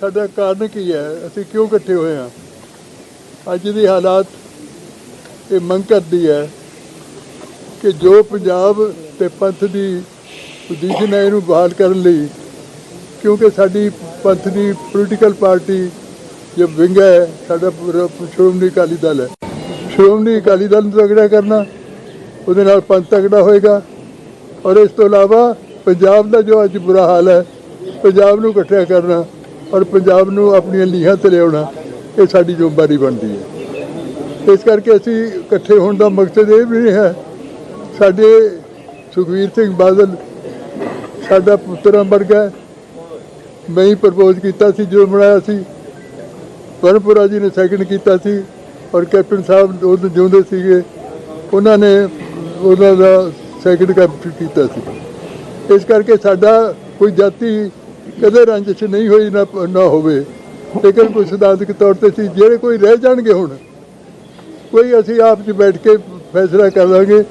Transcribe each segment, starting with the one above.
ਸਾਡਾ ਕਾਰਨ ਕੀ ਹੈ? ਅਸੀਂ ਕਿਉਂ ਇਕੱਠੇ ਹੋਏ ਹਾਂ? ਅੱਜ ਦੀ ਹਾਲਾਤ ਇਹ ਮੰਗ ਕਰਦੀ ਹੈ ਕਿ ਜੋ ਪੰਜਾਬ ਤੇ ਪੰਥ ਦੀ ਪੋਜੀਸ਼ਨ ਹੈ ਇਹਨੂੰ ਬਹਾਲ ਕਰਨ ਲਈ, ਕਿਉਂਕਿ ਸਾਡੀ ਪੰਥ ਦੀ ਪੋਲੀਟੀਕਲ ਪਾਰਟੀ ਜੋ ਵਿੰਗ ਹੈ, ਸਾਡਾ ਸ਼੍ਰੋਮਣੀ ਅਕਾਲੀ ਦਲ ਹੈ। ਸ਼੍ਰੋਮਣੀ ਅਕਾਲੀ ਦਲ ਨੂੰ ਤਗੜਾ ਕਰਨਾ, ਉਹਦੇ ਨਾਲ ਪੰਥ ਤਗੜਾ ਹੋਏਗਾ। ਔਰ ਇਸ ਤੋਂ ਇਲਾਵਾ ਪੰਜਾਬ ਦਾ ਜੋ ਅੱਜ ਬੁਰਾ ਹਾਲ ਹੈ, ਪੰਜਾਬ ਨੂੰ ਇਕੱਠਿਆ ਕਰਨਾ ਔਰ ਪੰਜਾਬ ਨੂੰ ਆਪਣੀਆਂ ਲੀਹਾਂ ਤੇ ਲਿਆਉਣਾ ਇਹ ਸਾਡੀ ਜ਼ਿੰਮੇਵਾਰੀ ਬਣਦੀ ਹੈ। ਇਸ ਕਰਕੇ ਅਸੀਂ ਇਕੱਠੇ ਹੋਣ ਦਾ ਮਕਸਦ ਇਹ ਵੀ ਹੈ, ਸਾਡੇ ਸੁਖਵੀਰ ਸਿੰਘ ਬਾਦਲ ਸਾਡਾ ਪੁੱਤਰਾਂ ਵਰਗਾ ਹੈ। ਮੈਂ ਹੀ ਪ੍ਰਪੋਜ਼ ਕੀਤਾ ਸੀ ਜੋ ਬਣਾਇਆ ਸੀ। ਪਰਮਪੁਰਾ ਜੀ ਨੇ ਸੈਕਿੰਡ ਕੀਤਾ ਸੀ ਔਰ ਕੈਪਟਨ ਸਾਹਿਬ ਉਦੋਂ ਜਿਉਂਦੇ ਸੀਗੇ, ਉਹਨਾਂ ਨੇ ਉਹਨਾਂ ਦਾ ਸੈਕਿੰਡ ਕੈਪਟਨ ਕੀਤਾ ਸੀ। ਇਸ ਕਰਕੇ ਸਾਡਾ ਕੋਈ ਜਾਤੀ ਕਦੇ ਰੰਜਿਸ਼ ਨਹੀਂ ਹੋਈ ਨਾ ਨਾ ਹੋਵੇ। ਲੇਕਿਨ ਕੋਈ ਸਿਧਾਂਤਕ ਤੌਰ ਤੇ ਸੀ, ਜਿਹੜੇ ਕੋਈ ਰਹਿ ਜਾਣਗੇ ਹੁਣ, ਕੋਈ ਅਸੀਂ ਆਪ 'ਚ ਬੈਠ ਕੇ ਫੈਸਲਾ ਕਰ ਲਾਂਗੇ।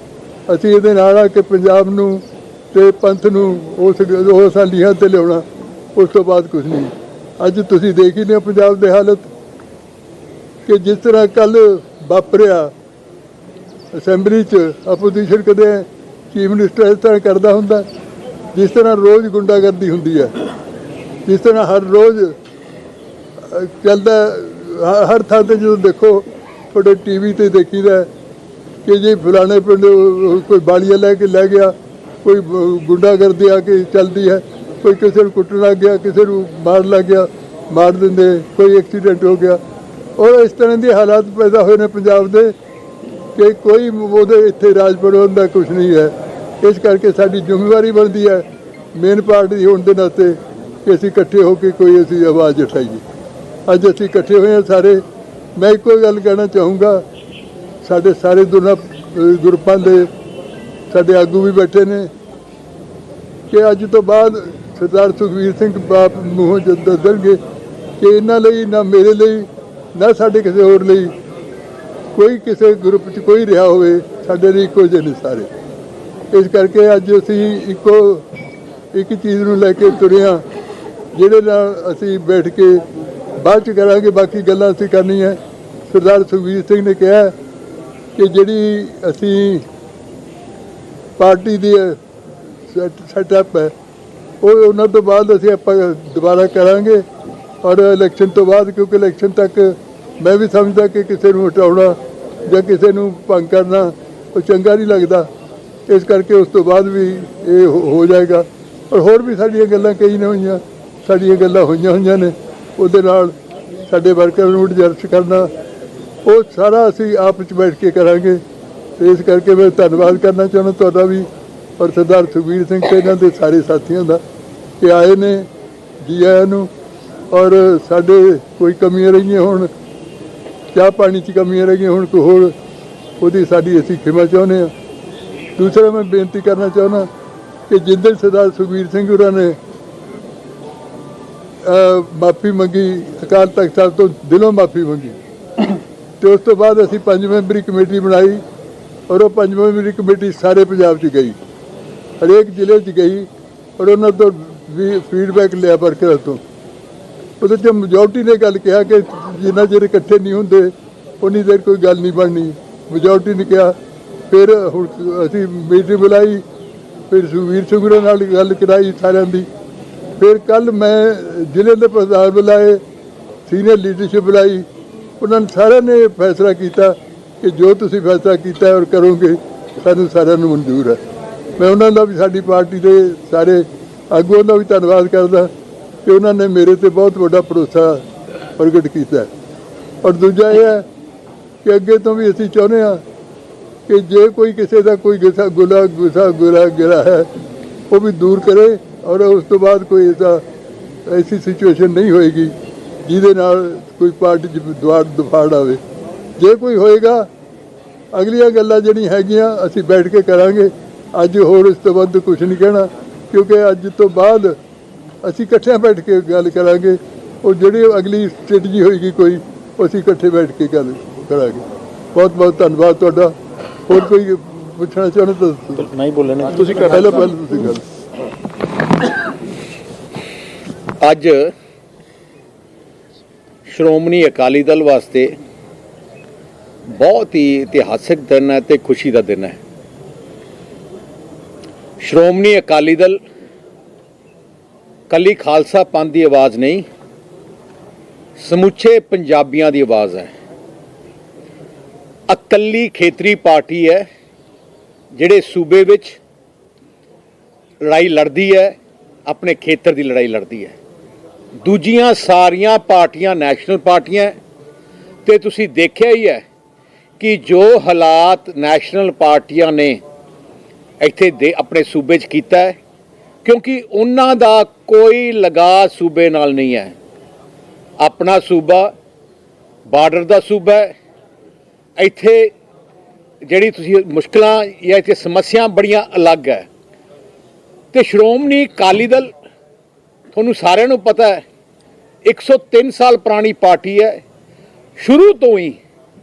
ਅਸੀਂ ਇਹਦੇ ਨਾਲ ਆ ਕਿ ਪੰਜਾਬ ਨੂੰ ਤੇ ਪੰਥ ਨੂੰ ਉਸ ਉਸ ਲੀਹਾਂ ਤੇ ਲਿਆਉਣਾ, ਉਸ ਤੋਂ ਬਾਅਦ ਕੁਝ ਨਹੀਂ। ਅੱਜ ਤੁਸੀਂ ਦੇਖ ਹੀ ਲਿਆ ਪੰਜਾਬ ਦੇ ਹਾਲਤ ਕਿ ਜਿਸ ਤਰ੍ਹਾਂ ਕੱਲ ਵਾਪਰਿਆ ਅਸੈਂਬਲੀ 'ਚ, ਆਪੋਜੀਸ਼ਨ ਕਦੇ ਚੀਫ ਮਿਨਿਸਟਰ ਇਸ ਤਰ੍ਹਾਂ ਕਰਦਾ ਹੁੰਦਾ, ਜਿਸ ਤਰ੍ਹਾਂ ਰੋਜ਼ ਗੁੰਡਾਗਰਦੀ ਹੁੰਦੀ ਹੈ। ਜਿਸ ਤਰ੍ਹਾਂ ਹਰ ਰੋਜ਼ ਚੱਲਦਾ ਹ- ਹਰ ਥਾਂ ਤੇ ਜਦੋਂ ਦੇਖੋ, ਤੁਹਾਡੇ ਟੀਵੀ ਤੇ ਦੇਖੀਦਾ ਕਿ ਜੇ ਫਲਾਣੇ ਪਿੰਡ ਕੋਈ ਬਾਲੀਆ ਲੈ ਕੇ ਲੈ ਗਿਆ, ਕੋਈ ਬ- ਗੁੰਡਾਗਰਦੀ ਆ ਕੇ ਚੱਲਦੀ ਹੈ, ਕੋਈ ਕਿਸੇ ਨੂੰ ਕੁੱਟਣ ਲੱਗ ਗਿਆ, ਕਿਸੇ ਨੂੰ ਮਾਰ ਲੱਗ ਗਿਆ, ਮਾਰ ਦਿੰਦੇ, ਕੋਈ ਐਕਸੀਡੈਂਟ ਹੋ ਗਿਆ। ਔਰ ਇਸ ਤਰ੍ਹਾਂ ਦੇ ਹਾਲਾਤ ਪੈਦਾ ਹੋਏ ਨੇ ਪੰਜਾਬ ਦੇ ਕਿ ਕੋਈ ਉਹਦੇ ਇੱਥੇ ਰਾਜ ਪ੍ਰਬੰਧ ਦਾ ਕੁਝ ਨਹੀਂ ਹੈ। ਇਸ ਕਰਕੇ ਸਾਡੀ ਜ਼ਿੰਮੇਵਾਰੀ ਬਣਦੀ ਹੈ ਮੇਨ ਪਾਰਟੀ ਹੋਣ ਦੇ ਨਾਤੇ ਕਿ ਅਸੀਂ ਇਕੱਠੇ ਹੋ ਕੇ ਕੋਈ ਅਸੀਂ ਆਵਾਜ਼ ਉਠਾਈਏ। ਅੱਜ ਅਸੀਂ ਇਕੱਠੇ ਹੋਏ ਹਾਂ ਸਾਰੇ। ਮੈਂ ਇੱਕੋ ਗੱਲ ਕਹਿਣਾ ਚਾਹੂੰਗਾ ਸਾਡੇ ਸਾਰੇ ਦੋਨਾਂ ਅਹ, ਗਰੁੱਪਾਂ ਦੇ ਸਾਡੇ ਆਗੂ ਵੀ ਬੈਠੇ ਨੇ ਕਿ ਅੱਜ ਤੋਂ ਬਾਅਦ ਸਰਦਾਰ ਸੁਖਵੀਰ ਸਿੰਘ ਬਾਪ ਮੂੰਹੋਂ ਜਦ ਦੱਸਣਗੇ ਕਿ ਇਹਨਾਂ ਲਈ ਨਾ ਮੇਰੇ ਲਈ ਨਾ ਸਾਡੇ ਕਿਸੇ ਹੋਰ ਲਈ ਕੋਈ ਕਿਸੇ ਗਰੁੱਪ 'ਚ ਕੋਈ ਰਿਹਾ ਹੋਵੇ ਸਾਡੇ ਲਈ ਇੱਕੋ ਜਿਹੇ ਨੇ ਸਾਰੇ। ਇਸ ਕਰਕੇ ਅੱਜ ਅਸੀਂ ਇੱਕੋ ਇੱਕ ਚੀਜ਼ ਨੂੰ ਲੈ ਕੇ ਤੁਰੇ ਹਾਂ। ਜਿਹਦੇ ਨਾਲ ਅਸੀਂ ਬੈਠ ਕੇ ਬਾਅਦ ਚ ਕਰਾਂਗੇ, ਬਾਕੀ ਗੱਲਾਂ ਅਸੀਂ ਕਰਨੀਆਂ। ਸਰਦਾਰ ਸੁਖਬੀਰ ਸਿੰਘ ਨੇ ਕਿਹਾ ਕਿ ਜਿਹੜੀ ਅਸੀਂ ਪਾਰਟੀ ਦੀ ਸੈਟਅਪ ਹੈ, ਉਹ ਉਹਨਾਂ ਤੋਂ ਬਾਅਦ ਅਸੀਂ ਆਪਾਂ ਦੁਬਾਰਾ ਕਰਾਂਗੇ ਔਰ ਇਲੈਕਸ਼ਨ ਤੋਂ ਬਾਅਦ, ਕਿਉਂਕਿ ਇਲੈਕਸ਼ਨ ਤੱਕ ਮੈਂ ਵੀ ਸਮਝਦਾ ਕਿ ਕਿਸੇ ਨੂੰ ਹਟਾਉਣਾ ਜਾਂ ਕਿਸੇ ਨੂੰ ਭੰਗ ਕਰਨਾ, ਉਹ ਚੰਗਾ ਨਹੀਂ ਲੱਗਦਾ। ਇਸ ਕਰਕੇ ਉਸ ਤੋਂ ਬਾਅਦ ਵੀ ਇਹ ਹੋ- ਹੋ ਜਾਏਗਾ। ਔਰ ਹੋਰ ਵੀ ਸਾਡੀਆਂ ਗੱਲਾਂ ਕਈ ਨੇ ਹੋਈਆਂ। ਸਾਡੀਆਂ ਗੱਲਾਂ ਹੋਈਆਂ ਹੋਈਆਂ ਨੇ, ਉਹਦੇ ਨਾਲ ਸਾਡੇ ਵਰਕਰ ਨੂੰ ਐਡਜਸਟ ਕਰਨਾ। ਉਹ ਸਾਰਾ ਅਸੀਂ ਆਪ ਵਿੱਚ ਬੈਠ ਕੇ ਕਰਾਂਗੇ। ਇਸ ਕਰਕੇ ਮੈਂ ਧੰਨਵਾਦ ਕਰਨਾ ਚਾਹੁੰਦਾ ਤੁਹਾਡਾ ਵੀ, ਔਰ ਸਰਦਾਰ ਸੁਖਬੀਰ ਸਿੰਘ ਤੇ ਇਹਨਾਂ ਦੇ ਸਾਰੇ ਸਾਥੀਆਂ ਦਾ, ਕਿ ਆਏ ਨੇ, ਜੀ ਆਇਆਂ ਨੂੰ, ਔਰ ਸਾਡੇ ਕੋਈ ਕਮੀਆਂ ਰਹੀਆਂ ਹੁਣ, ਚਾਹ ਪਾਣੀ 'ਚ ਕਮੀਆਂ ਰਹੀਆਂ ਹੁਣ, ਕੋਈ ਹੋਰ, ਉਹਦੀ ਸਾਡੀ ਅਸੀਂ ਖਿਮਾ ਚਾਹੁੰਦੇ ਹਾਂ। ਦੂਸਰਾ ਮੈਂ ਬੇਨਤੀ ਕਰਨਾ ਚਾਹੁੰਦਾ ਕਿ ਜਿੱਦਣ ਸਰਦਾਰ ਸੁਖਬੀਰ ਸਿੰਘ ਹੋਰਾਂ ਨੇ ਮਾਫੀ ਮੰਗੀ, ਅਕਾਲ ਤਖਤ ਸਾਹਿਬ ਤੋਂ ਦਿਲੋਂ ਮਾਫੀ ਮੰਗੀ। ਤੇ ਉਸ ਤੋਂ ਬਾਅਦ ਅਸੀਂ ਪੰਜ ਮੈਂਬਰੀ ਕਮੇਟੀ ਬਣਾਈ ਔਰ ਉਹ ਪੰਜ ਮੈਂਬਰੀ ਕਮੇਟੀ ਸਾਰੇ ਪੰਜਾਬ 'ਚ ਗਈ। ਹਰੇਕ ਜ਼ਿਲ੍ਹੇ 'ਚ ਗਈ ਔਰ ਉਹਨਾਂ ਤੋਂ ਵੀ ਫੀਡਬੈਕ ਲਿਆ ਵਰਕਰਾਂ ਤੋਂ। ਉਹਦੇ 'ਚ ਮੈਜੋਰਟੀ ਨੇ ਗੱਲ ਕਿਹਾ ਕਿ ਜਿੰਨਾ ਚਿਰ ਇਕੱਠੇ ਨਹੀਂ ਹੁੰਦੇ, ਉਨੀ ਦੇਰ ਕੋਈ ਗੱਲ ਨਹੀਂ ਬਣਨੀ। ਮੈਜੋਰਟੀ ਨੇ ਕਿਹਾ, ਫਿਰ ਹੁਣ ਅਸੀਂ ਮੀਟਿੰਗ ਬੁਲਾਈ, ਫਿਰ ਸੁਖਵੀਰ ਸਿੰਘ ਨਾਲ ਗੱਲ ਕਰਾਈ ਸਾਰਿਆਂ ਦੀ। ਫਿਰ ਕੱਲ ਮੈਂ ਜ਼ਿਲ੍ਹੇ ਦੇ ਪ੍ਰਧਾਨ ਬੁਲਾਏ ਸੀਨੀਅਰ ਲੀਡਰਸ਼ਿਪ ਬੁਲਾਈ। ਉਹਨਾਂ ਨੇ ਸਾਰਿਆਂ ਨੇ ਫੈਸਲਾ ਕੀਤਾ ਕਿ ਜੋ ਤੁਸੀਂ ਫੈਸਲਾ ਕੀਤਾ ਔਰ ਕਰੋਗੇ, ਸਾਨੂੰ ਸਾਰਿਆਂ ਨੂੰ ਮਨਜ਼ੂਰ ਹੈ। ਮੈਂ ਉਹਨਾਂ ਦਾ ਵੀ, ਸਾਡੀ ਪਾਰਟੀ ਦੇ ਸਾਰੇ ਆਗੂਆਂ ਦਾ ਵੀ ਧੰਨਵਾਦ ਕਰਦਾ ਕਿ ਉਹਨਾਂ ਨੇ ਮੇਰੇ ਤੇ ਬਹੁਤ ਵੱਡਾ ਭਰੋਸਾ ਪ੍ਰਗਟ ਕੀਤਾ ਔਰ ਦੂਜਾ ਇਹ ਹੈ ਕਿ ਅੱਗੇ ਤੋਂ ਵੀ ਅਸੀਂ ਚਾਹੁੰਦੇ ਹਾਂ ਕਿ ਜੇ ਕੋਈ ਕਿਸੇ ਦਾ ਕੋਈ ਗੁੱਸਾ ਗੁਲਾ ਗੁੱਸਾ ਗੁਲਾ ਗਿਰਾ ਹੈ, ਉਹ ਵੀ ਦੂਰ ਕਰੇ। ਔਰ ਉਸ ਤੋਂ ਬਾਅਦ ਕੋਈ ਐਸਾ ਐਸੀ ਸਿਚੁਏਸ਼ਨ ਨਹੀਂ ਹੋਏਗੀ ਜਿਹਦੇ ਨਾਲ ਕੋਈ ਪਾਰਟੀ ਦੁਆਰ ਦੁਫਾੜ ਆਵੇ। ਜੇ ਕੋਈ ਹੋਏਗਾ ਅਗਲੀਆਂ ਗੱਲਾਂ ਜਿਹੜੀਆਂ ਹੈਗੀਆਂ ਅਸੀਂ ਬੈਠ ਕੇ ਕਰਾਂਗੇ। ਅੱਜ ਹੋਰ ਇਸ ਤੋਂ ਵੱਧ ਕੁਝ ਨਹੀਂ ਕਹਿਣਾ ਕਿਉਂਕਿ ਅੱਜ ਤੋਂ ਬਾਅਦ ਅਸੀਂ ਇਕੱਠਿਆਂ ਬੈਠ ਕੇ ਗੱਲ ਕਰਾਂਗੇ। ਉਹ ਜਿਹੜੀ ਅਗਲੀ ਸਟ੍ਰੈਟਜੀ ਹੋਏਗੀ ਕੋਈ ਅਸੀਂ ਇਕੱਠੇ ਬੈਠ ਕੇ ਗੱਲ ਕਰਾਂਗੇ। ਬਹੁਤ ਬਹੁਤ ਧੰਨਵਾਦ ਤੁਹਾਡਾ। ਹੋਰ ਕੋਈ ਪੁੱਛਣਾ ਚਾਹੁੰਦੇ ਤਾਂ। ਨਹੀਂ ਬੋਲਣੇ। ਤੁਸੀਂ ਪਹਿਲਾਂ ਪਹਿਲਾਂ ਤੁਸੀਂ ਗੱਲ ਅੱਜ ਸ਼੍ਰੋਮਣੀ ਅਕਾਲੀ ਦਲ ਵਾਸਤੇ ਬਹੁਤ ਹੀ ਇਤਿਹਾਸਿਕ ਦਿਨ ਹੈ ਤੇ ਖੁਸ਼ੀ ਦਾ ਦਿਨ ਹੈ। ਸ਼੍ਰੋਮਣੀ ਅਕਾਲੀ ਦਲ ਕੱਲੀ ਖਾਲਸਾ ਪੰਥ ਦੀ ਆਵਾਜ਼ ਨਹੀਂ, ਸਮੁੱਚੇ ਪੰਜਾਬੀਆਂ ਦੀ ਆਵਾਜ਼ ਹੈ। ਇਕੱਲੀ ਖੇਤਰੀ ਪਾਰਟੀ ਹੈ, ਜਿਹੜੇ ਸੂਬੇ ਵਿੱਚ ਲੜਾਈ ਲੜਦੀ ਹੈ ਆਪਣੇ ਖੇਤਰ ਦੀ ਲੜਾਈ ਲੜਦੀ ਹੈ। ਦੂਜੀਆਂ ਸਾਰੀਆਂ ਪਾਰਟੀਆਂ ਨੈਸ਼ਨਲ ਪਾਰਟੀਆਂ ਹੈ ਤੇ ਤੁਸੀਂ ਦੇਖਿਆ ਹੀ ਹੈ ਕਿ ਜੋ ਹਾਲਾਤ ਨੈਸ਼ਨਲ ਪਾਰਟੀਆਂ ਨੇ ਇੱਥੇ ਦੇ ਆਪਣੇ ਸੂਬੇ 'ਚ ਕੀਤਾ ਹੈ, ਕਿਉਂਕਿ ਉਹਨਾਂ ਦਾ ਕੋਈ ਲਗਾ ਸੂਬੇ ਨਾਲ ਨਹੀਂ ਹੈ। ਆਪਣਾ ਸੂਬਾ, ਬਾਰਡਰ ਦਾ ਸੂਬਾ ਹੈ। ਇੱਥੇ ਜਿਹੜੀ ਤੁਸੀਂ ਮੁਸ਼ਕਲਾਂ ਜਾਂ ਇੱਥੇ ਸਮੱਸਿਆ ਬੜੀਆਂ ਅਲੱਗ ਹੈ। ਤੇ ਸ਼੍ਰੋਮਣੀ ਅਕਾਲੀ ਦਲ, ਤੁਹਾਨੂੰ ਸਾਰਿਆਂ ਨੂੰ ਪਤਾ ਹੈ 103 ਸਾਲ ਪੁਰਾਣੀ ਪਾਰਟੀ ਹੈ। ਸ਼ੁਰੂ ਤੋਂ ਹੀ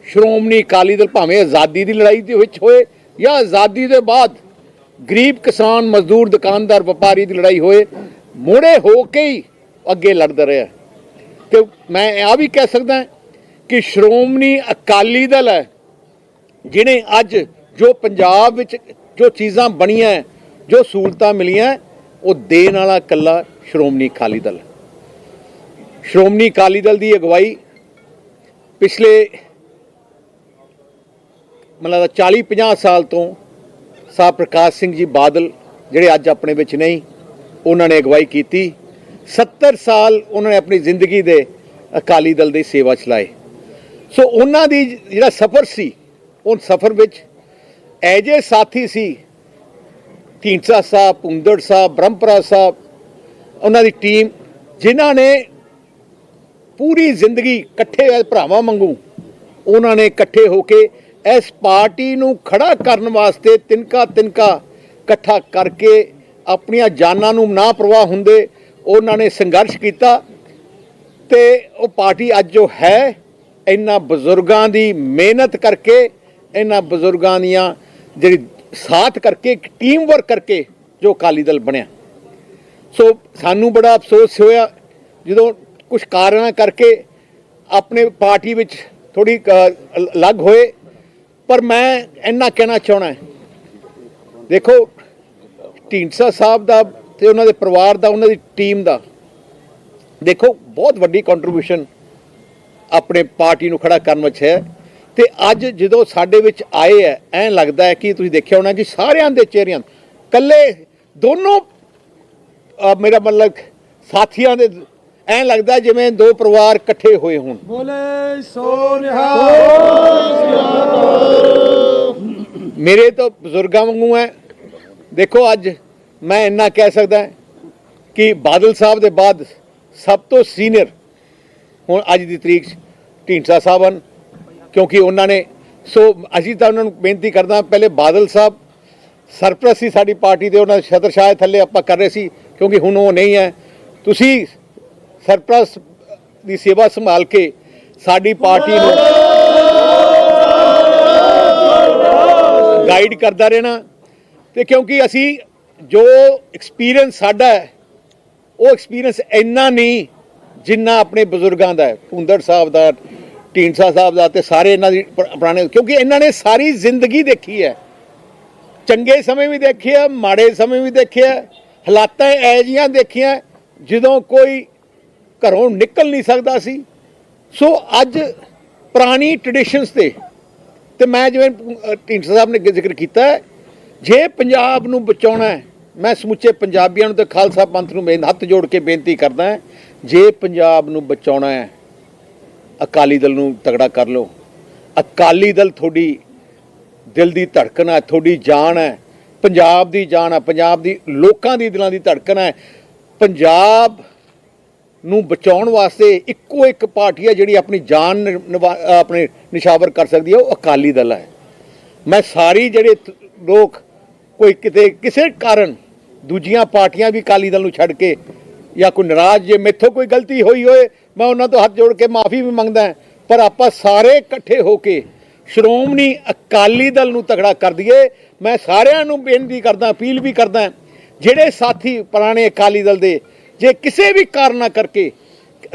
ਸ਼੍ਰੋਮਣੀ ਅਕਾਲੀ ਦਲ ਭਾਵੇਂ ਆਜ਼ਾਦੀ ਦੀ ਲੜਾਈ ਦੇ ਵਿੱਚ ਹੋਏ ਜਾਂ ਆਜ਼ਾਦੀ ਦੇ ਬਾਅਦ ਗਰੀਬ ਕਿਸਾਨ, ਮਜ਼ਦੂਰ, ਦੁਕਾਨਦਾਰ, ਵਪਾਰੀ ਦੀ ਲੜਾਈ ਹੋਏ, ਮੋੜੇ ਹੋ ਕੇ ਹੀ ਅੱਗੇ ਲੜਦਾ ਰਿਹਾ। ਤੇ ਮੈਂ ਇਹ ਵੀ ਕਹਿ ਸਕਦਾ ਕਿ ਸ਼੍ਰੋਮਣੀ ਅਕਾਲੀ ਦਲ ਹੈ, ਜਿਹਨੇ ਅੱਜ ਜੋ ਪੰਜਾਬ ਵਿੱਚ ਜੋ ਚੀਜ਼ਾਂ ਬਣੀਆਂ ਜੋ ਸਹੂਲਤਾਂ ਮਿਲੀਆਂ, ਉਹ ਦੇਣ ਵਾਲਾ ਕੱਲਾ ਸ਼੍ਰੋਮਣੀ ਅਕਾਲੀ ਦਲ ਸ਼੍ਰੋਮਣੀ ਅਕਾਲੀ ਦਲ ਦੀ ਅਗਵਾਈ ਪਿਛਲੇ ਮਤਲਬ 40 50 ਸਾਲ ਤੋਂ ਸਾਹਿਬ ਪ੍ਰਕਾਸ਼ ਸਿੰਘ ਜੀ ਬਾਦਲ ਜਿਹੜੇ ਅੱਜ ਆਪਣੇ ਵਿੱਚ ਨਹੀਂ, ਉਹਨਾਂ ਨੇ ਅਗਵਾਈ ਕੀਤੀ। 70 ਸਾਲ ਉਹਨਾਂ ਨੇ ਆਪਣੀ ਜ਼ਿੰਦਗੀ ਦੇ ਅਕਾਲੀ ਦਲ ਦੀ ਸੇਵਾ ਚਲਾਏ ਸੋ ਉਹਨਾਂ ਦੀ ਜਿਹੜਾ ਸਫ਼ਰ ਸੀ, ਉਹ ਸਫ਼ਰ ਵਿੱਚ ਐਜੇ ਸਾਥੀ ਸੀ ਢੀਂਡਸਾ ਸਾਹਿਬ ਪੁੰਦੜ ਸਾਹਿਬ, ਬ੍ਰਹਮਪੁਰਾ ਸਾਹਿਬ, ਉਹਨਾਂ ਦੀ ਟੀਮ ਜਿਨ੍ਹਾਂ ਨੇ ਪੂਰੀ ਜ਼ਿੰਦਗੀ ਇਕੱਠੇ ਹੋਏ ਭਰਾਵਾਂ ਵਾਂਗੂ, ਉਹਨਾਂ ਨੇ ਇਕੱਠੇ ਹੋ ਕੇ ਇਸ ਪਾਰਟੀ ਨੂੰ ਖੜਾ ਕਰਨ ਵਾਸਤੇ ਤਿਨਕਾ ਤਿਨਕਾ ਇਕੱਠਾ ਕਰਕੇ ਆਪਣੀਆਂ ਜਾਨਾਂ ਨੂੰ ਨਾ ਪ੍ਰਵਾਹ ਹੁੰਦੇ ਉਹਨਾਂ ਨੇ ਸੰਘਰਸ਼ ਕੀਤਾ ਤੇ ਉਹ ਪਾਰਟੀ ਅੱਜ ਜੋ ਹੈ, ਇਹਨਾਂ ਬਜ਼ੁਰਗਾਂ ਦੀ ਮਿਹਨਤ ਕਰਕੇ ਇਹਨਾਂ ਬਜ਼ੁਰਗਾਂ ਦੀਆਂ ਜਿਹੜੀ ਸਾਥ ਕਰਕੇ ਇੱਕ ਟੀਮ ਵਰਕ ਕਰਕੇ ਜੋ ਅਕਾਲੀ ਦਲ ਬਣਿਆ। ਸੋ ਸਾਨੂੰ ਬੜਾ ਅਫਸੋਸ ਹੋਇਆ, ਜਦੋਂ ਕੁਝ ਕਾਰਨਾਂ ਕਰਕੇ ਆਪਣੇ ਪਾਰਟੀ ਵਿੱਚ ਥੋੜੀ ਅਲੱਗ ਹੋਏ। ਪਰ ਮੈਂ ਇੰਨਾ ਕਹਿਣਾ ਚਾਹਣਾ ਦੇਖੋ, ਢੀਂਡਸਾ ਸਾਹਿਬ ਦਾ ਤੇ ਉਹਨਾਂ ਦੇ ਪਰਿਵਾਰ ਦਾ, ਉਹਨਾਂ ਦੀ ਟੀਮ ਦਾ, ਦੇਖੋ, ਬਹੁਤ ਵੱਡੀ ਕੰਟਰੀਬਿਊਸ਼ਨ ਆਪਣੇ ਪਾਰਟੀ ਨੂੰ ਖੜਾ ਕਰਨ ਵਿੱਚ ਹੈ। ਤੇ ਅੱਜ ਜਦੋਂ ਸਾਡੇ ਵਿੱਚ ਆਏ ਹੈ ਐਂ ਲੱਗਦਾ ਹੈ ਕਿ ਤੁਸੀਂ ਦੇਖਿਆ ਹੋਣਾ ਕਿ ਸਾਰਿਆਂ ਦੇ ਚਿਹਰਿਆਂ ਕੱਲੇ ਦੋਨੋਂ ਮੇਰਾ ਮਤਲਬ ਸਾਥੀਆਂ ਦੇ ਐਂ ਲੱਗਦਾ ਜਿਵੇਂ ਦੋ ਪਰਿਵਾਰ ਇਕੱਠੇ ਹੋਏ ਹੋਣ। ਬੋਲੇ ਸੋ ਨਿਹਾਲ। ਮੇਰੇ ਤਾਂ ਬਜ਼ੁਰਗਾਂ ਵਾਂਗੂ ਹੈ ਦੇਖੋ ਅੱਜ ਮੈਂ ਇੰਨਾ ਕਹਿ ਸਕਦਾ ਕਿ ਬਾਦਲ ਸਾਹਿਬ ਦੇ ਬਾਅਦ ਸਭ ਤੋਂ ਸੀਨੀਅਰ ਹੁਣ ਅੱਜ ਦੀ ਤਰੀਕ 'ਚ ਢੀਂਡਸਾ ਸਾਹਿਬ ਹਨ। ਕਿਉਂਕਿ ਉਹਨਾਂ ਨੇ, ਸੋ ਅਸੀਂ ਤਾਂ ਉਹਨਾਂ ਨੂੰ ਬੇਨਤੀ ਕਰਦਾ ਪਹਿਲੇ ਬਾਦਲ ਸਾਹਿਬ, ਸਰਪ੍ਰਸਤ ਸੀ ਸਾਡੀ ਪਾਰਟੀ ਦੇ, ਉਹਨਾਂ ਦੇ ਛਤਰ ਥੱਲੇ ਆਪਾਂ ਕਰ ਰਹੇ ਸੀ, ਕਿਉਂਕਿ ਹੁਣ ਉਹ ਨਹੀਂ ਹੈ। ਤੁਸੀਂ ਸਰਪ੍ਰਸਤ ਦੀ ਸੇਵਾ ਸੰਭਾਲ ਕੇ ਸਾਡੀ ਪਾਰਟੀ ਨੂੰ ਗਾਈਡ ਕਰਦਾ ਰਹਿਣਾ। ਤੇ ਕਿਉਂਕਿ ਅਸੀਂ ਜੋ ਐਕਸਪੀਰੀਅੰਸ ਸਾਡਾ ਹੈ, ਉਹ ਐਕਸਪੀਰੀਅੰਸ ਇੰਨਾ ਨਹੀਂ ਜਿੰਨਾ ਆਪਣੇ ਬਜ਼ੁਰਗਾਂ ਦਾ ਹੈ। ਭੁੰਦੜ ਸਾਹਿਬ ਦਾ ਢੀਂਡਸਾ ਸਾਹਿਬ ਦਾ ਤੇ ਸਾਰੇ ਇਹਨਾਂ ਦੀ ਪੁਰਾਣੇ, ਕਿਉਂਕਿ ਇਹਨਾਂ ਨੇ ਸਾਰੀ ਜ਼ਿੰਦਗੀ ਦੇਖੀ ਹੈ। ਚੰਗੇ ਸਮੇਂ ਵੀ ਦੇਖੇ ਆ, ਮਾੜੇ ਸਮੇਂ ਵੀ ਦੇਖੇ ਆ, ਹਾਲਾਤਾਂ ਐ ਜੀਆਂ ਦੇਖੀਆਂ, ਜਦੋਂ ਕੋਈ ਘਰੋਂ ਨਿਕਲ ਨਹੀਂ ਸਕਦਾ ਸੀ। ਸੋ ਅੱਜ ਪੁਰਾਣੀ ਟ੍ਰੈਡੀਸ਼ਨਸ ਤੇ ਤੇ ਮੈਂ ਜਿਵੇਂ ਢੀਂਡਸਾ ਸਾਹਿਬ ਨੇ ਜ਼ਿਕਰ ਕੀਤਾ, ਜੇ ਪੰਜਾਬ ਨੂੰ ਬਚਾਉਣਾ ਹੈ, ਮੈਂ ਸਮੁੱਚੇ ਪੰਜਾਬੀਆਂ ਨੂੰ ਤੇ ਖਾਲਸਾ ਪੰਥ ਨੂੰ ਹੱਥ ਜੋੜ ਕੇ ਬੇਨਤੀ ਕਰਦਾ, ਜੇ ਪੰਜਾਬ ਨੂੰ ਬਚਾਉਣਾ ਹੈ ਅਕਾਲੀ ਦਲ ਨੂੰ ਤਗੜਾ ਕਰ ਲਓ। ਅਕਾਲੀ ਦਲ ਤੁਹਾਡੀ ਦਿਲ ਦੀ ਧੜਕਣ ਹੈ, ਤੁਹਾਡੀ ਜਾਨ ਹੈ। ਪੰਜਾਬ ਦੀ ਜਾਨ ਹੈ, ਪੰਜਾਬ ਦੀ, ਲੋਕਾਂ ਦੀ ਦਿਲਾਂ ਦੀ ਧੜਕਣ ਹੈ। ਪੰਜਾਬ ਨੂੰ ਬਚਾਉਣ ਵਾਸਤੇ ਇੱਕੋ ਇੱਕ ਪਾਰਟੀ ਹੈ ਜਿਹੜੀ ਆਪਣੀ ਜਾਨ ਨਿਭਾ- ਆਪਣੇ ਨਿਸ਼ਾਵਰ ਕਰ ਸਕਦੀ ਹੈ, ਉਹ ਅਕਾਲੀ ਦਲ ਹੈ। ਮੈਂ ਸਾਰੀ ਜਿਹੜੇ ਲੋਕ ਕੋਈ ਕਿਤੇ, ਕਿਸੇ ਕਾਰਨ ਦੂਜੀਆਂ ਪਾਰਟੀਆਂ ਵੀ ਅਕਾਲੀ ਦਲ ਨੂੰ ਛੱਡ ਕੇ ਜਾਂ ਕੋਈ ਨਾਰਾਜ਼ ਜੇ ਮੈਥੋਂ ਕੋਈ ਗਲਤੀ ਹੋਈ ਹੋਏ, ਮੈਂ ਉਹਨਾਂ ਤੋਂ ਹੱਥ ਜੋੜ ਕੇ ਮਾਫੀ ਵੀ ਮੰਗਦਾ ਪਰ ਆਪਾਂ ਸਾਰੇ ਇਕੱਠੇ ਹੋ ਕੇ ਸ਼੍ਰੋਮਣੀ ਅਕਾਲੀ ਦਲ ਨੂੰ ਤਗੜਾ ਕਰ ਦਈਏ। ਮੈਂ ਸਾਰਿਆਂ ਨੂੰ ਬੇਨਤੀ ਕਰਦਾ, ਅਪੀਲ ਵੀ ਕਰਦਾ ਜਿਹੜੇ ਸਾਥੀ ਪੁਰਾਣੇ ਅਕਾਲੀ ਦਲ ਦੇ, ਜੇ ਕਿਸੇ ਵੀ ਕਾਰਨਾ ਕਰਕੇ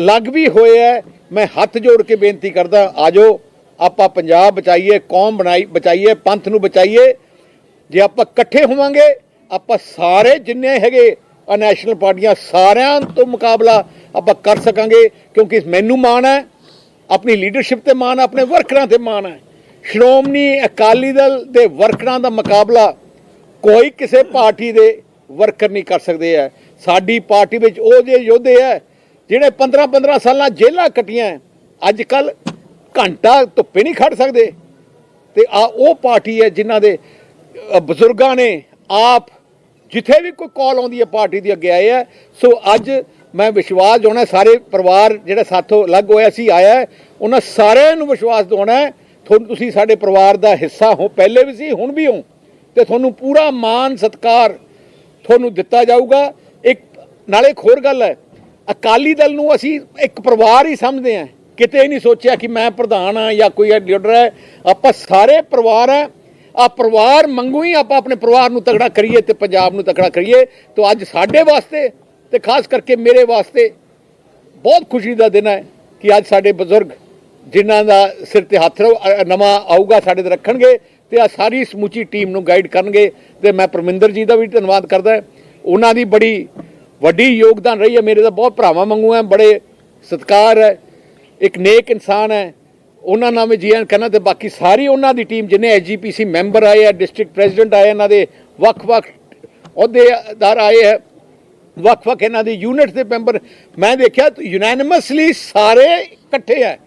ਲੱਗ ਵੀ ਹੋਏ ਹੈ ਮੈਂ ਹੱਥ ਜੋੜ ਕੇ ਬੇਨਤੀ ਕਰਦਾ, ਆਜੋ, ਆਪਾਂ ਪੰਜਾਬ ਬਚਾਈਏ, ਕੌਮ ਬਣਾਈ, ਬਚਾਈਏ, ਪੰਥ ਨੂੰ ਬਚਾਈਏ। ਜੇ ਆਪਾਂ ਇਕੱਠੇ ਹੋਵਾਂਗੇ, ਆਪਾਂ ਸਾਰੇ ਜਿੰਨੇ ਹੈਗੇ ਆ ਨੈਸ਼ਨਲ ਪਾਰਟੀਆਂ ਸਾਰਿਆਂ ਤੋਂ ਮੁਕਾਬਲਾ ਆਪਾਂ ਕਰ ਸਕਾਂਗੇ ਕਿਉਂਕਿ ਮੈਨੂੰ ਮਾਣ ਹੈ ਆਪਣੀ ਲੀਡਰਸ਼ਿਪ ਤੇ ਮਾਣ ਹੈ, ਆਪਣੇ ਵਰਕਰਾਂ ਤੇ ਮਾਣ ਹੈ। ਸ਼੍ਰੋਮਣੀ ਅਕਾਲੀ ਦਲ ਦੇ ਵਰਕਰਾਂ ਦਾ ਮੁਕਾਬਲਾ ਕੋਈ ਕਿਸੇ ਪਾਰਟੀ ਦੇ ਵਰਕਰ ਨਹੀਂ ਕਰ ਸਕਦੇ ਹੈ। ਸਾਡੀ ਪਾਰਟੀ ਵਿੱਚ ਉਹ ਜੇ ਯੋਧੇ ਹੈ ਜਿਹੜੇ 15 15 ਸਾਲਾਂ ਜੇਲ੍ਹਾਂ ਕੱਟੀਆਂ ਅੱਜ ਕੱਲ ਘੰਟਾ ਧੁੱਪੇ ਨਹੀਂ ਖੜ ਸਕਦੇ। ਤੇ ਆ ਉਹ ਪਾਰਟੀ ਹੈ ਜਿਨ੍ਹਾਂ ਦੇ ਬਜ਼ੁਰਗਾਂ ਨੇ ਆਪ ਜਿੱਥੇ ਵੀ ਕੋਈ ਕਾਲ ਆਉਂਦੀ ਹੈ ਪਾਰਟੀ ਦੀ ਅੱਗੇ ਆਏ ਹੈ ਸੋ ਅੱਜ ਮੈਂ ਵਿਸ਼ਵਾਸ ਦਿਵਾਉਣਾ, ਸਾਰੇ ਪਰਿਵਾਰ ਜਿਹੜਾ ਸਾਥੋਂ ਅਲੱਗ ਹੋਇਆ ਸੀ ਆਇਆ ਉਹਨਾਂ ਸਾਰਿਆਂ ਨੂੰ ਵਿਸ਼ਵਾਸ ਦਿਵਾਉਣਾ ਹੈ, ਤੁਹਾਨੂੰ ਤੁਸੀਂ ਸਾਡੇ ਪਰਿਵਾਰ ਦਾ ਹਿੱਸਾ ਹੋ, ਪਹਿਲੇ ਵੀ ਸੀ, ਹੁਣ ਵੀ ਹੋ। ਤੇ ਤੁਹਾਨੂੰ ਪੂਰਾ ਮਾਣ, ਸਤਿਕਾਰ ਤੁਹਾਨੂੰ ਦਿੱਤਾ ਜਾਊਗਾ। ਇੱਕ, ਨਾਲੇ ਇੱਕ ਹੋਰ ਗੱਲ ਹੈ, ਅਕਾਲੀ ਦਲ ਨੂੰ ਅਸੀਂ ਇੱਕ ਪਰਿਵਾਰ ਹੀ ਸਮਝਦੇ ਹਾਂ। ਕਿਤੇ ਨਹੀਂ ਸੋਚਿਆ ਕਿ ਮੈਂ ਪ੍ਰਧਾਨ ਹਾਂ ਜਾਂ ਕੋਈ ਲੀਡਰ ਹੈ। ਆਪਾਂ ਸਾਰੇ ਪਰਿਵਾਰ ਹੈ ਆ ਪਰਿਵਾਰ ਮੰਗੂ ਹੀ ਆਪਾਂ ਆਪਣੇ ਪਰਿਵਾਰ ਨੂੰ ਤਗੜਾ ਕਰੀਏ ਤੇ ਪੰਜਾਬ ਨੂੰ ਤਗੜਾ ਕਰੀਏ, ਤਾਂ ਅੱਜ ਸਾਡੇ ਵਾਸਤੇ ਤੇ ਖਾਸ ਕਰਕੇ ਮੇਰੇ ਵਾਸਤੇ ਬਹੁਤ ਖੁਸ਼ੀ ਦਾ ਦਿਨ ਹੈ ਕਿ ਅੱਜ ਸਾਡੇ ਬਜ਼ੁਰਗ ਜਿਨ੍ਹਾਂ ਦਾ ਸਿਰ ਤੇ ਹੱਥ ਰੋ- ਨਵਾਂ ਆਊਗਾ, ਸਾਡੇ ਤੇ ਰੱਖਣਗੇ ਤੇ ਆ ਸਾਰੀ ਸਮੁੱਚੀ ਟੀਮ ਨੂੰ ਗਾਈਡ ਕਰਨਗੇ ਤੇ ਮੈਂ ਪਰਮਿੰਦਰ ਜੀ ਦਾ ਵੀ ਧੰਨਵਾਦ ਕਰਦਾ ਉਹਨਾਂ ਦੀ ਬੜੀ ਵੱਡੀ ਯੋਗਦਾਨ ਰਹੀ ਹੈ, ਮੇਰੇ ਦਾ ਬਹੁਤ ਭਰਾਵਾਂ ਵਾਂਗੂ ਹੈ, ਬੜੇ ਸਤਿਕਾਰ ਹੈ, ਇੱਕ ਨੇਕ ਇਨਸਾਨ ਹੈ ਉਹਨਾਂ ਨਾਲ ਮੈਂ ਜੀਐਨ ਕਰਨਾ ਤੇ ਬਾਕੀ ਸਾਰੀ ਉਹਨਾਂ ਦੀ ਟੀਮ ਜਿਨੇ ਐਸਜੀਪੀਸੀ ਮੈਂਬਰ ਆਏ ਆ, ਡਿਸਟ੍ਰਿਕਟ ਪ੍ਰੈਜ਼ੀਡੈਂਟ ਆਏ ਇਹਨਾਂ ਦੇ ਵੱਖ-ਵੱਖ ਅਹੁਦੇਦਾਰ ਆਏ ਹੈ ਵੱਖ-ਵੱਖ ਇਹਨਾਂ ਦੇ ਯੂਨਿਟ ਦੇ ਮੈਂਬਰ, ਮੈਂ ਦੇਖਿਆ ਯੂਨੈਨਿਮਸਲੀ ਸਾਰੇ ਇਕੱਠੇ ਹੈ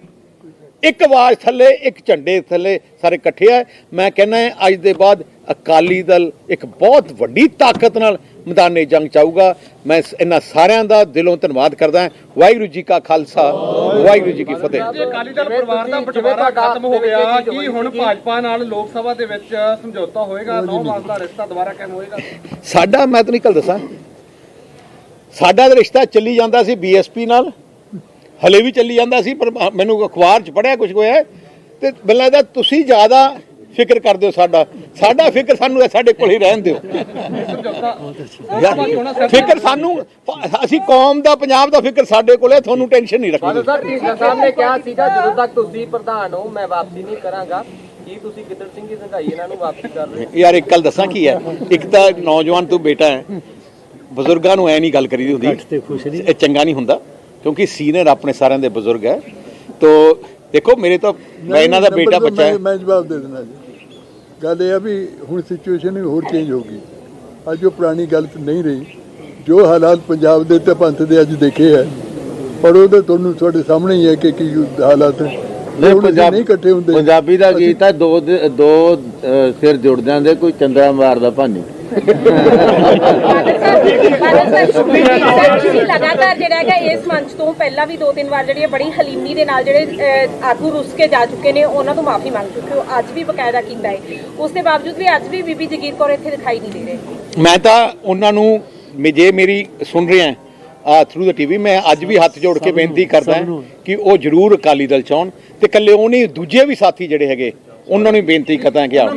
ਇੱਕ ਆਵਾਜ਼ ਥੱਲੇ ਇੱਕ ਝੰਡੇ ਥੱਲੇ ਸਾਰੇ ਇਕੱਠੇ ਆ। ਮੈਂ ਕਹਿੰਦਾ ਅੱਜ ਦੇ ਬਾਅਦ ਅਕਾਲੀ ਦਲ ਇੱਕ ਬਹੁਤ ਵੱਡੀ ਤਾਕਤ ਨਾਲ ਮੈਦਾਨੇ ਜੰਗ ਚਾਊਗਾ। ਮੈਂ ਇਹਨਾਂ ਸਾਰਿਆਂ ਦਾ ਦਿਲੋਂ ਧੰਨਵਾਦ ਕਰਦਾ ਵਾਹਿਗੁਰੂ ਜੀ ਕਾ ਖਾਲਸਾ ਵਾਹਿਗੁਰੂ ਜੀ ਕੀ ਫਤਿਹ। ਅਕਾਲੀ ਦਲ ਪਰਿਵਾਰ ਦਾ ਬਟਵਾਰਾ ਖਤਮ ਹੋ ਗਿਆ ਕੀ ਹੁਣ ਭਾਜਪਾ ਨਾਲ ਲੋਕ ਸਭਾ ਦੇ ਵਿੱਚ ਸਮਝੌਤਾ ਹੋਏਗਾ? ਨੌ ਮਾਸ ਦਾ ਰਿਸ਼ਤਾ ਦੁਬਾਰਾ ਕਾਇਮ ਹੋਏਗਾ? ਸਾਡਾ ਮੈਂ ਤੁਹਾਨੂੰ ਇੱਕ ਗੱਲ ਦੱਸਾਂ। ਸਾਡਾ ਤਾਂ ਰਿਸ਼ਤਾ ਚੱਲੀ ਜਾਂਦਾ ਸੀ ਬੀਐਸਪੀ ਨਾਲ। ਹਲੇ ਵੀ ਚੱਲੀ ਜਾਂਦਾ ਸੀ ਪਰ ਮੈਨੂੰ ਅਖਬਾਰ 'ਚ ਪੜਿਆ ਕੁਝ ਹੋਇਆ ਤੇ ਮੈਨੂੰ ਲੱਗਦਾ ਤੁਸੀਂ ਜ਼ਿਆਦਾ ਫਿਕਰ ਕਰਦੇ ਹੋ ਸਾਡਾ ਸਾਡਾ ਫਿਕਰ ਸਾਨੂੰ ਸਾਡੇ ਕੋਲ ਹੀ ਰਹਿਣ ਦਿਓ। ਫਿਕਰ ਸਾਨੂੰ ਅਸੀਂ ਕੌਮ ਦਾ ਪੰਜਾਬ ਦਾ ਫਿਕਰ ਸਾਡੇ ਕੋਲ ਹੈ ਤੁਹਾਨੂੰ ਟੈਨਸ਼ਨ ਨਹੀਂ ਰੱਖਣੀ। ਸਰ ਸਾਹਿਬ ਨੇ ਕਿਹਾ ਸੀਗਾ ਜਦੋਂ ਤੱਕ ਤੁਸੀਂ ਪ੍ਰਧਾਨ ਹੋ ਮੈਂ ਵਾਪਸੀ ਨਹੀਂ ਕਰਾਂਗਾ। ਕੀ ਤੁਸੀਂ ਗਿੱਦੜ ਸਿੰਘ ਦੀ ਸੰਘਾਈ ਇਹਨਾਂ ਨੂੰ ਵਾਪਸੀ ਕਰ ਰਹੇ ਹੋ? ਯਾਰ ਇੱਕ ਗੱਲ ਦੱਸਾਂ ਕੀ ਹੈ? ਇੱਕ ਤਾਂ ਨੌਜਵਾਨ ਤੂੰ ਬੇਟਾ ਹੈ ਬਜ਼ੁਰਗਾਂ ਨੂੰ ਐ ਨਹੀਂ ਗੱਲ ਕਰੀਦੀ ਹੁੰਦੀ ਇਹ ਚੰਗਾ ਨਹੀਂ ਹੁੰਦਾ। ਕਿਉਂਕਿ ਸੀਨੀਅਰ ਆਪਣੇ ਸਾਰਿਆਂ ਦੇ ਬਜ਼ੁਰਗ ਹੈ। ਤੋ ਦੇਖੋ ਮੇਰੇ ਤਾਂ ਮੈਂ ਇਹਨਾਂ ਦਾ ਬੇਟਾ ਬੱਚਾ ਹੈ। ਮੈਂ- ਜਵਾਬ ਦੇ ਦੇਣਾ ਜੀ। ਗੱਲ ਇਹ ਆ ਵੀ ਹੁਣ ਸਿਚੁਏਸ਼ਨ ਹੋਰ ਚੇਂਜ ਹੋ ਗਈ। ਅੱਜ ਉਹ ਪੁਰਾਣੀ ਗੱਲ ਨਹੀਂ ਰਹੀ। ਜੋ ਹਾਲਾਤ ਪੰਜਾਬ ਦੇ ਤੇ ਪੰਥ ਦੇ ਅੱਜ ਦੇਖੇ ਹੈ। ਪਰ ਉਹ ਤਾਂ ਤੁਹਾਨੂੰ ਤੁਹਾਡੇ ਸਾਹਮਣੇ ਹੀ ਹੈ ਕਿ ਕੀ ਹਾਲਾਤ ਅਸੀਂ ਨਹੀਂ ਇਕੱਠੇ ਹੁੰਦੇ ਪੰਜਾਬੀ ਦਾ ਗੀਤ ਹੈ ਦੋ ਦ- ਸਿਰ ਜੁੜ ਜਾਂਦੇ ਕੋਈ ਚੰਦਰਾ ਮਾਰਦਾ ਭਾਨੀ। ਤੁਸੀਂ ਲਗਾਤਾਰ ਜਿਹੜਾ ਹੈਗਾ ਇਸ ਮੰਚ ਤੋਂ ਪਹਿਲਾਂ ਵੀ ਦੋ ਤਿੰਨ ਵਾਰ ਜਿਹੜੀ ਹੈ ਬੜੀ ਹਲੀਮੀ ਦੇ ਨਾਲ ਜਿਹੜੇ ਆਗੂ ਰੁੱਸ ਕੇ ਜਾ ਚੁੱਕੇ ਨੇ ਉਹਨਾਂ ਤੋਂ ਮਾਫੀ ਮੰਗ ਚੁੱਕੇ ਹੋ ਅੱਜ ਵੀ ਬਕਾਇਦਾ ਕੀਤਾ ਹੈ ਉਸ ਦੇ ਬਾਵਜੂਦ ਵੀ ਅੱਜ ਵੀ ਬੀਬੀ ਜਗੀਰ ਕੌਰ ਇੱਥੇ ਦਿਖਾਈ ਨਹੀਂ ਦੇ ਰਹੇ ਮੈਂ ਤਾਂ ਉਹਨਾਂ ਨੂੰ ਮੇ- ਜੇ ਮੇਰੀ ਸੁਣ ਰਹੇ ਆ ਆ ਥਰੂ ਦਾ ਟੀਵੀ ਮੈਂ ਅੱਜ ਵੀ ਹੱਥ ਜੋੜ ਕੇ ਬੇਨਤੀ ਕਰਦਾ ਕਿ ਉਹ ਜ਼ਰੂਰ ਅਕਾਲੀ ਦਲ ਚ ਆਉਣ ਤੇ ਇਕੱਲੇ ਉਹ ਨਹੀਂ ਦੂਜੇ ਵੀ ਸਾਥੀ ਜਿਹੜੇ ਹੈਗੇ ਉਹਨਾਂ ਨੂੰ ਬੇਨਤੀ ਕਰਦਾ ਕਿ ਆਓ।